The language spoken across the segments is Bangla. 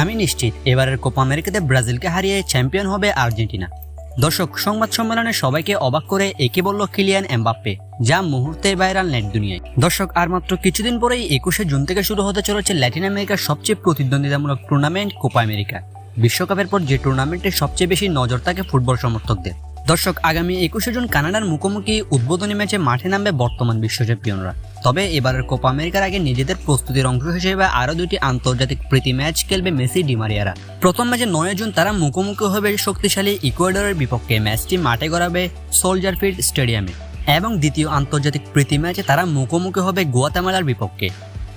আমি নিশ্চিত, এবারের কোপা আমেরিকাতে ব্রাজিলকে হারিয়ে চ্যাম্পিয়ন হবে আর্জেন্টিনা। দর্শক, সংবাদ সম্মেলনে সবাইকে অবাক করে একে বলল কিলিয়ান এমবাপ্পে, যা মুহূর্তে ভাইরাল নেট দুনিয়ায়। দর্শক, আর মাত্র কিছুদিন পরেই একুশে জুন থেকে শুরু হতে চলেছে ল্যাটিন আমেরিকার সবচেয়ে প্রতিদ্বন্দ্বিতামূলক টুর্নামেন্ট কোপা আমেরিকা। বিশ্বকাপের পর যে টুর্নামেন্টে সবচেয়ে বেশি নজর থাকে ফুটবল সমর্থকদের। দর্শক, আগামী একুশে জুন কানাডার মুখোমুখি উদ্বোধনী ম্যাচে মাঠে নামবে বর্তমান বিশ্ব চ্যাম্পিয়নরা। তবে এবারের কোপা আমেরিকার আগে নিজেদের প্রস্তুতির অংশ হিসেবে আরও দুটি আন্তর্জাতিক প্রীতি ম্যাচ খেলবে মেসি ডিমারিয়ারা প্রথম ম্যাচে নয় জুন তারা মুখোমুখি হবে শক্তিশালী ইকুয়েডরের বিপক্ষে। ম্যাচটি মাঠে গড়াবে সোলজার ফিল্ড স্টেডিয়ামে। এবং দ্বিতীয় আন্তর্জাতিক প্রীতি ম্যাচে তারা মুখোমুখি হবে গোয়াতামালার বিপক্ষে।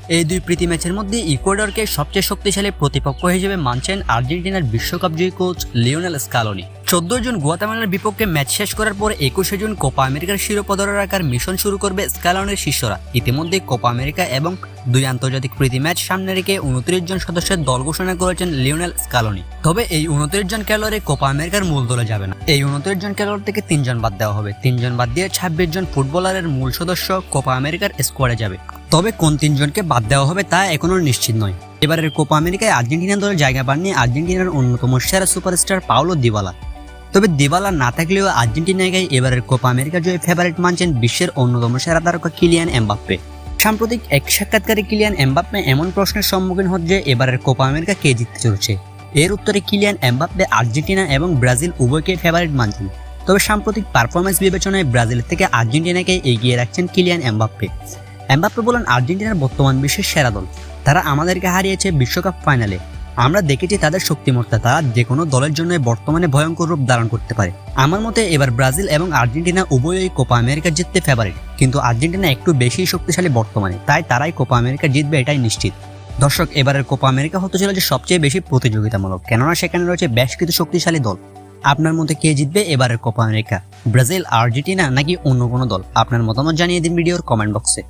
এই দুই প্রীতি ম্যাচের মধ্যে ইকুয়েডরকে সবচেয়ে শক্তিশালী প্রতিপক্ষ হিসেবে মানছেন আর্জেন্টিনার বিশ্বকাপ জয়ী কোচ লিওনেল স্কালোনি। চোদ্দ জুন গুয়াতামালার বিপক্ষে ম্যাচ শেষ করার পর একুশে জুন কোপা আমেরিকার শিরোপা ধরে রাখার মিশন শুরু করবে স্কালোনের শিষ্যরা। ইতিমধ্যে কোপা আমেরিকা এবং দুই আন্তর্জাতিক প্রীতি ম্যাচ সামনে রেখে উনত্রিশ জন সদস্যের দল ঘোষণা করেছেন লিওনেল স্কালনি। তবে এই উনত্রিশ জন খেলোয়াড়ে কোপা আমেরিকার মূল দলে যাবে না। এই উনত্রিশ জন খেলোয়াড় থেকে তিনজন বাদ দেওয়া হবে। তিনজন বাদ দিয়ে ছাব্বিশ জন ফুটবলারের মূল সদস্য কোপা আমেরিকার স্কোয়াডে যাবে। তবে কোন তিনজনকে বাদ দেওয়া হবে তা এখনও নিশ্চিত নয়। এবারের কোপা আমেরিকায় আর্জেন্টিনা দলের জায়গা পাননি আর্জেন্টিনার অন্যতম সেরা সুপারস্টার পাওলো দিবালা তবে দিবালা না থাকলেও আর্জেন্টিনাকে এবারের কোপা আমেরিকা জয়ে ফেভারিট মানছেন বিশ্বের অন্যতম সেরা তারকা কিলিয়ান এমবাপ্পে। সাম্প্রতিক এক সাক্ষাৎকারে কিলিয়ান এমবাপ্পে এমন প্রশ্নের সম্মুখীন হচ্ছে এবারের কোপা আমেরিকা কে জিততে চলেছে। এর উত্তরে কিলিয়ান এমবাপ্পে আর্জেন্টিনা এবং ব্রাজিল উভয়কে ফেভারিট মানছেন। তবে সাম্প্রতিক পারফরমেন্স বিবেচনায় ব্রাজিল থেকে আর্জেন্টিনাকে এগিয়ে রাখছেন কিলিয়ান এমবাপ্পে। এমবাপ্পে বলেন, আর্জেন্টিনার বর্তমান বিশ্বের সেরা দল। তারা আমাদেরকে হারিয়েছে বিশ্বকাপ ফাইনালে। আমরা দেখেছি তাদের শক্তিমত্তা যে কোনো দলের জন্য বর্তমানে ভয়ঙ্কর রূপ ধারণ করতে পারে। আমার মতে এবার ব্রাজিল এবং আর্জেন্টিনা উভয়ই কোপা আমেরিকা জিততে ফেভারিট কিন্তু আর্জেন্টিনা একটু বেশি শক্তিশালী বর্তমানে, তাই তারাই কোপা আমেরিকা জিতবে এটাই নিশ্চিত। দর্শক, এবারের কোপা আমেরিকা হতে চলেছে সবচেয়ে বেশি প্রতিযোগিতামূলক, কেননা সেখানে রয়েছে বেশ কিছু শক্তিশালী দল। আপনার মতে কে জিতবে এবারের কোপা আমেরিকা, ব্রাজিল, আর্জেন্টিনা নাকি অন্য কোনো দল? আপনার মতামত জানিয়ে দিন ভিডিওর কমেন্ট বক্সে